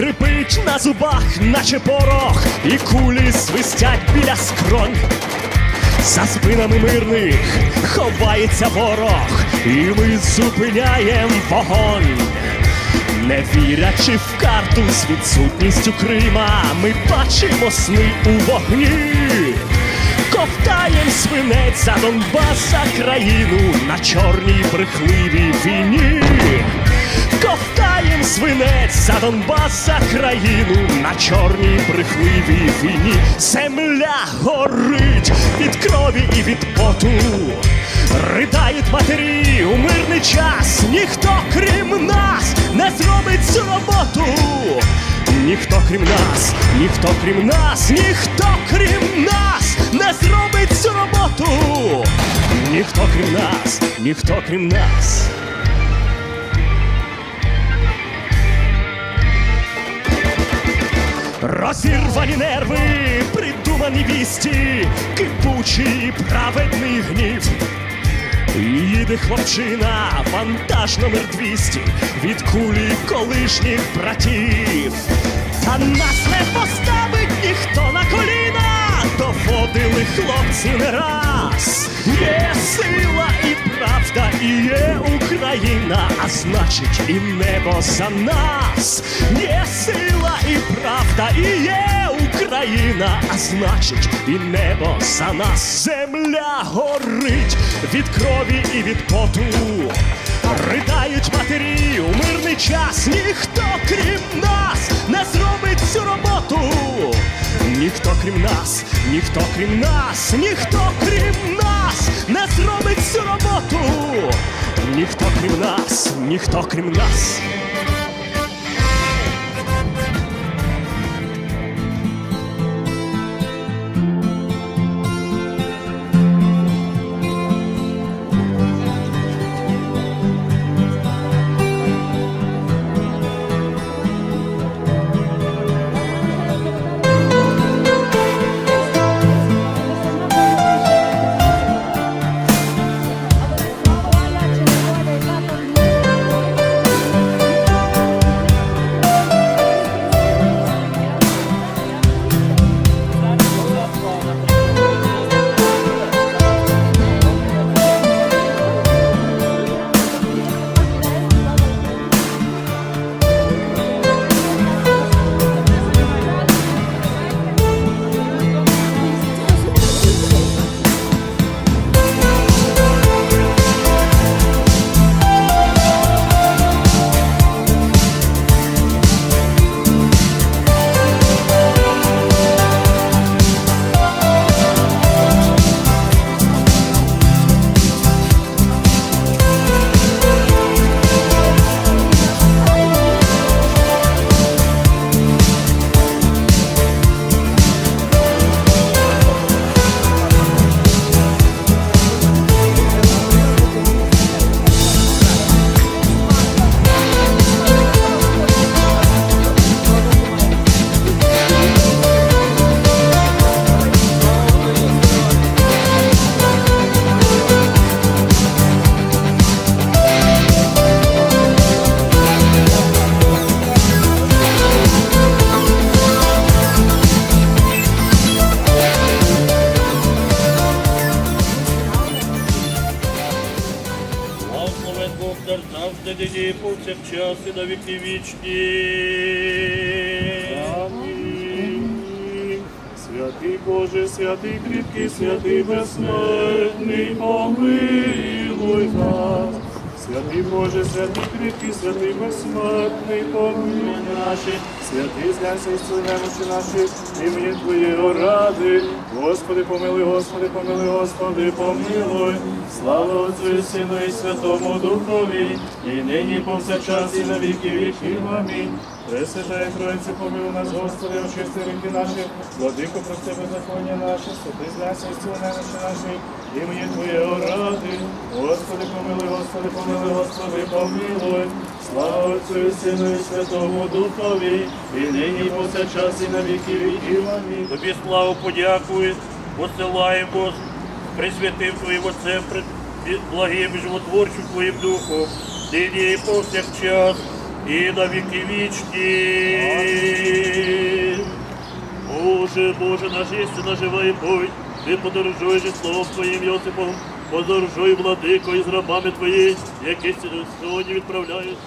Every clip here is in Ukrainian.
скрипить на зубах, наче порох, і кулі свистять біля скронь. За спинами мирних ховається ворог, і ми зупиняєм вогонь. Не вірячи в карту з відсутністю Крима, ми бачимо сни у вогні. Ковтаєм свинець за Донбас за країну на чорній брехливій війні. Ковтаєм свинець за Донбас за країну на чорній брехливій війні. Земля горить від крові і від поту. Ридають матері у мирний час. Ніхто крім нас не зробить цю роботу. Ніхто крім нас, ніхто крім нас, ніхто крім нас не зробить цю роботу. Ніхто крім нас, ніхто крім нас. Розірвані нерви, придумані вісті, кипучий праведний гнів. Їде хлопчина, вантаж номер 200 від кулі колишніх братів. Та нас не поставить ніхто на коліна, доводили хлопці не раз. Є сила і правда, і є Україна, а значить і небо за нас. Є сила і правда, і є Україна, а значить і небо за нас. Земля горить від крові і від поту. Ридають матері у мирний час. Ніхто крім нас не зробить цю роботу. Ніхто крім нас, ніхто крім нас, ніхто крім нас не зробить цю роботу. Ніхто крім нас, ніхто крім нас. На віки вічні. Амінь. Святий Боже, святий кріпкий, святий безсмертний, помилуй нас. Святий Боже, святий кріпкий, святий безсмертний, помилуй наші. Святий знявся і немочі наші, імені Твоєго ради. Господи, помилуй, Господи, помилуй, Господи, помилуй. Слава Отцю і Сину і Святому Духові, і нині повсякчас і на віки віків. Амінь. Пресвятая Троїця, помилуй нас, Господи, очисти ріки наші, владико, прости беззаконня наші, святи зляся і зціли немочі наші, імені Твоєго ради. Господи, помилуй, Господи, помилуй, Господи, помилуй. Слава Отцю Сину і Святому Духові, і нині і повсякчас і на віки віків. Тобі славу подякую, посилаємо, присвятив Твоїм Отцем, благим і животворчим Твоїм Духом, нині і повсякчас, і на віки вічні. Боже, Боже, наш істина жива і будь, ти подорожуєш із словом Твоїм Йосипом, подорожуй, владико, із рабами Твої, які сьогодні відправляють.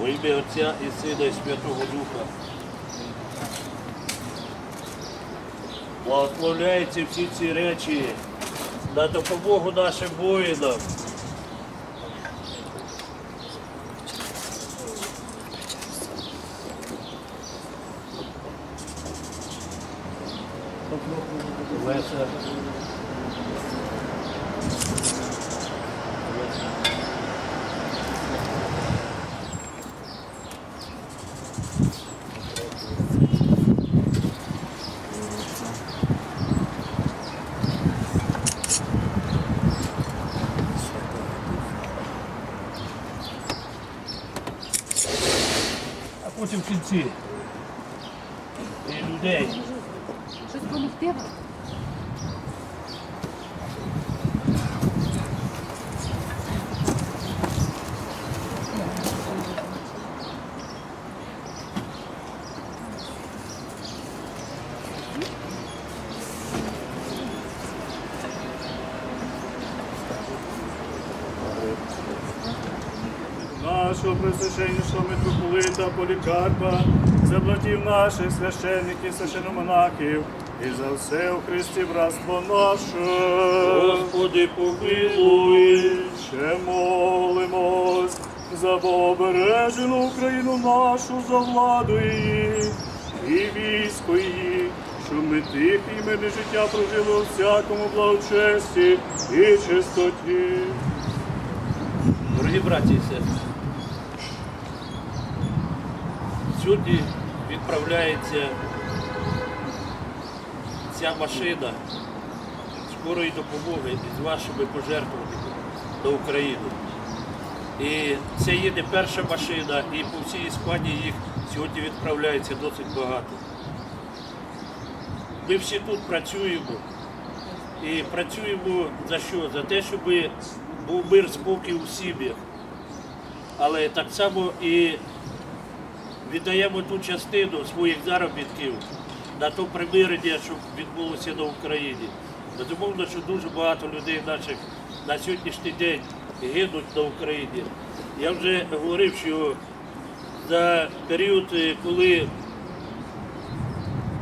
Во ім'я Отця і Сина, і Святого Духа. Благословляються всі ці речі на допомогу нашим воїнам. Леся. А потім в кінці. І людей. Щось допомогти вам? Нашого митрополита Полікарпа, за братів наших священників, священомонахів, і за все у Христі братство наше. Господи, помилуй. Ще молимось за обережену Україну нашу, за владу її і військо її, щоб ми тихе і мирне життя прожили у всякому благочесті і чистоті. Дорогі браті і сестри, сьогодні відправляється ця машина скорої допомоги з вашими пожертвуваннями на Україну. І це є не перша машина, і по всій Іспанії їх сьогодні відправляється досить багато. Ми всі тут працюємо і працюємо за що? За те, щоб був мир, спокій у сім'ях. Але так само і віддаємо ту частину своїх заробітків на то примирення, що відбулося на Україні. Безумовно, що дуже багато людей наших на сьогоднішній день гинуть на Україні. Я вже говорив, що за період, е, коли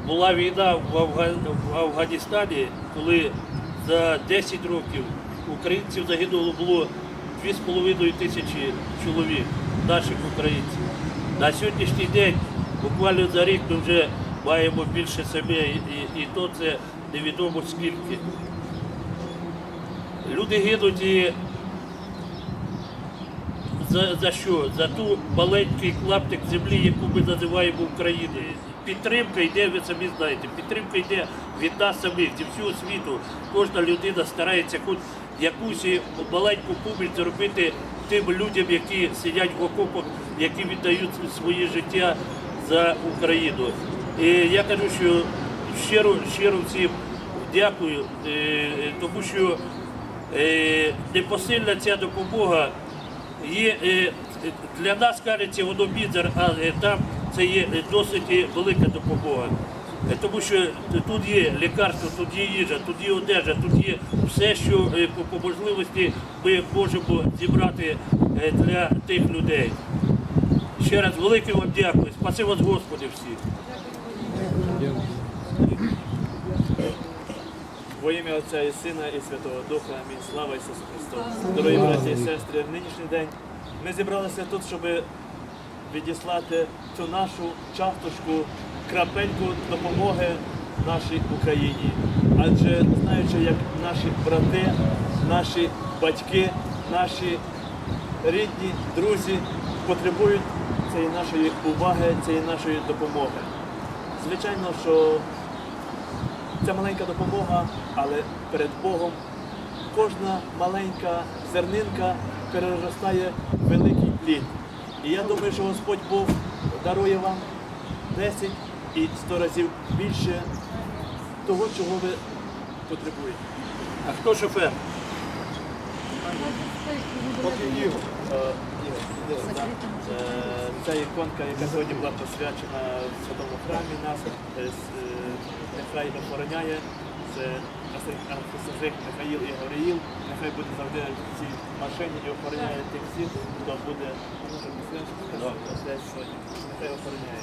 була війна в Афганістані, коли за 10 років українців загинуло було 2,5 тисячі чоловік, наших українців. На сьогоднішній день, буквально за рік, ми вже маємо більше себе, і, і, то це невідомо скільки. Люди гинуть і за, за що? За ту маленький клаптик землі, яку ми називаємо Україною. Підтримка йде, ви самі знаєте, підтримка йде від нас самих, зі всього світу. Кожна людина старається хоч якусь маленьку поміч зробити тим людям, які сидять в окопах, які віддають своє життя за Україну. І я кажу, що щиро, щиро всім дякую, е, тому що е, непосильна ця допомога є е, для нас кажеться воно мізер, а там це є досить велика допомога. Е, Тому що тут є лікарство, тут є їжа, тут є одежа, тут є все, що е, по, можливості ми можемо зібрати е, для тих людей. Ще раз велике вам дякую. Спасибо вас, Господи, всі. Во ім'я Отця і Сина і Святого Духа. Амінь. Слава Ісусу Христу. Дорогі браті і сестри, в нинішній день ми зібралися тут, щоб відіслати цю нашу часточку, крапельку допомоги нашій Україні. Адже знаючи, як наші брати, наші батьки, наші рідні, друзі потребують цієї нашої уваги, цієї нашої допомоги. Звичайно, що це маленька допомога, але перед Богом кожна маленька зернинка переростає великий плід. І я думаю, що Господь Бог дарує вам 10 і 100 разів більше того, чого ви потребуєте. А хто шофер? Е, Ця іконка, яка сьогодні була посвячена в святому храмі нас, е, е, нехай охороняє, це архисажик Михаїл і Гавриїл, нехай буде завжди в цій машині і охороняє тих всіх, хто буде. Нехай охороняє.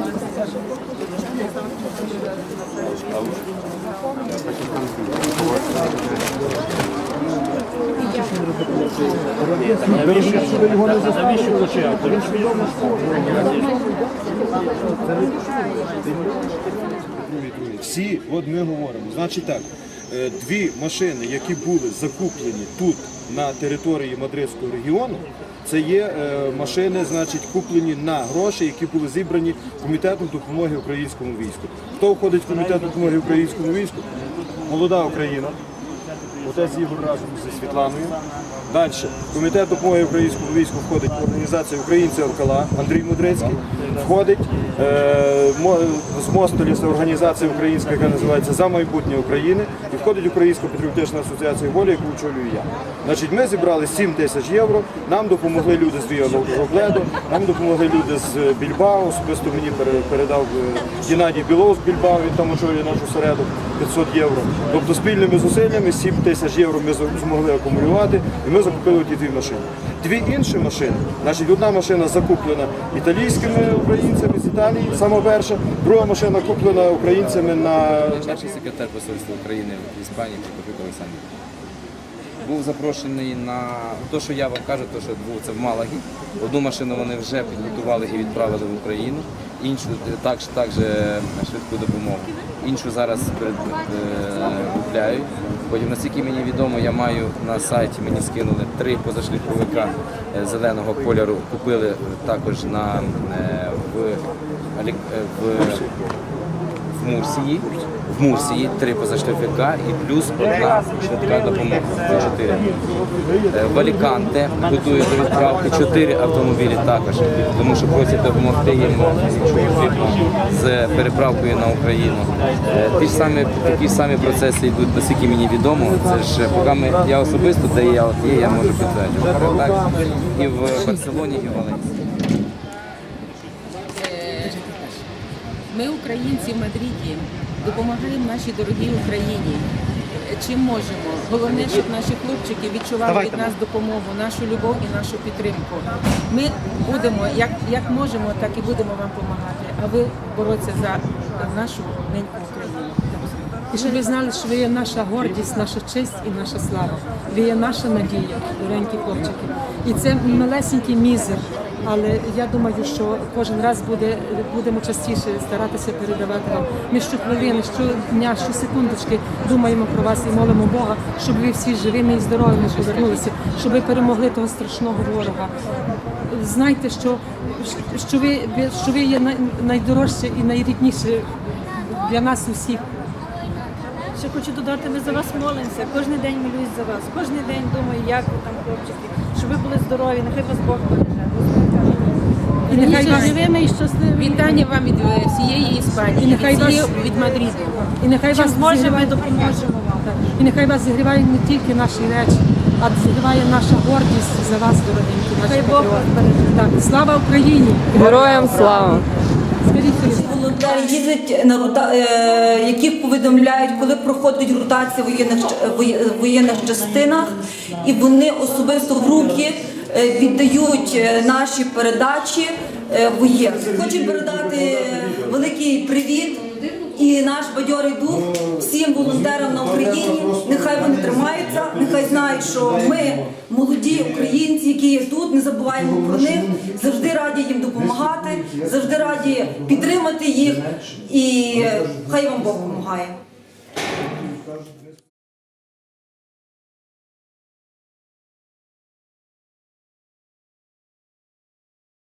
Навіщо почав? Всі, от ми говоримо. Значить так, дві машини, які були закуплені тут на території Мадридського регіону, це є е, машини, значить, куплені на гроші, які були зібрані комітетом допомоги українському війську. Хто входить в комітет допомоги українському війську? Молода Україна. Отець Ігор разом зі Світланою. Далі. Комітет допомоги українському війську входить організація Українці Алкала Андрій Мудрецький. Входить е, з Мостолі це організація українська, яка називається За майбутнє України. І входить Українська патріотична асоціація волі, яку очолюю я. Значить, ми зібрали 7 тисяч євро. Нам допомогли люди з Віа Робледо, нам допомогли люди з Більбао. Особисто мені передав е, Геннадій Білов з Більбао, він там очолює нашу середу 500 євро. Тобто спільними зусиллями 7 тисяч євро ми змогли акумулювати, і ми закупили ті дві машини. Дві інші машини, значить, одна машина закуплена італійськими українцями з Італії, сама перша, друга машина куплена українцями на Перший секретар посольства України в Іспанії Прокопюк Олександр. Був запрошений на те, що я вам кажу, то, що був це в Малагі. Одну машину вони вже підготували і відправили в Україну, іншу також, також швидку допомогу. Іншу зараз перед, е, купляють. Потім, наскільки мені відомо, я маю на сайті, мені скинули три позашліфовика е, зеленого кольору, купили також на, е, в, е, в в Мурсії, Мурсії три позашліфика і плюс одна швидка допомога. Чотири. Е, В Аліканте готують до відправки чотири автомобілі також, тому що просять допомогти їм потрібно, з переправкою на Україну. Е, Ті ж самі такі ж самі процеси йдуть, наскільки мені відомо. Це ж поки ми я особисто, де я от є, я можу підтвердити. Так і в Барселоні, і в Валенсії. Ми, українці в Мадриді, допомагаємо нашій дорогій Україні. Чим можемо. Головне, щоб наші хлопчики відчували від нас допомогу, нашу любов і нашу підтримку. Ми будемо, як, як можемо, так і будемо вам допомагати. А ви боротися за нашу неньку Україну. І щоб ви знали, що ви є наша гордість, наша честь і наша слава. Ви є наша надія, доренькі хлопчики. І це малесенький мізер. Але я думаю, що кожен раз буде, будемо частіше старатися передавати вам. Ми щохвилини, щодня, щосекундочки думаємо про вас і молимо Бога, щоб ви всі живими і здоровими повернулися, щоб ви перемогли того страшного ворога. Знайте, що, що, ви- що ви є найдорожче і найрідніше для нас усіх. Ще хочу додати, ми за вас молимося. Кожен день молюсь за вас. Кожен день думаю, як ви там, хлопчики, щоб ви були здорові, нехай вас Бог береже. І нехай вас живими і щасливими. Вітання вам від е, всієї Іспанії, І нехай від, всієї, вас- від Мадриду. І нехай Чим вас зможемо, зігріває- допоможемо вам. Так. І нехай вас зігрівають не тільки наші речі, а зігріває наша гордість за вас, дорогенькі, наші Бог патріоти. Так, слава Україні! Героям слава! Волонтери їздять на рота... е, яких повідомляють, коли проходить ротація в воєнних воєнних частинах, і вони особисто в руки віддають е, наші передачі е, воєнним. Хочу передати великий привіт і наш бадьорий дух всім волонтерам на Україні. Нехай вони тримаються, нехай знають, що ми молоді українці, які є тут, не забуваємо про них, завжди раді їм допомагати, завжди раді підтримати їх, і е, хай вам Бог допомагає.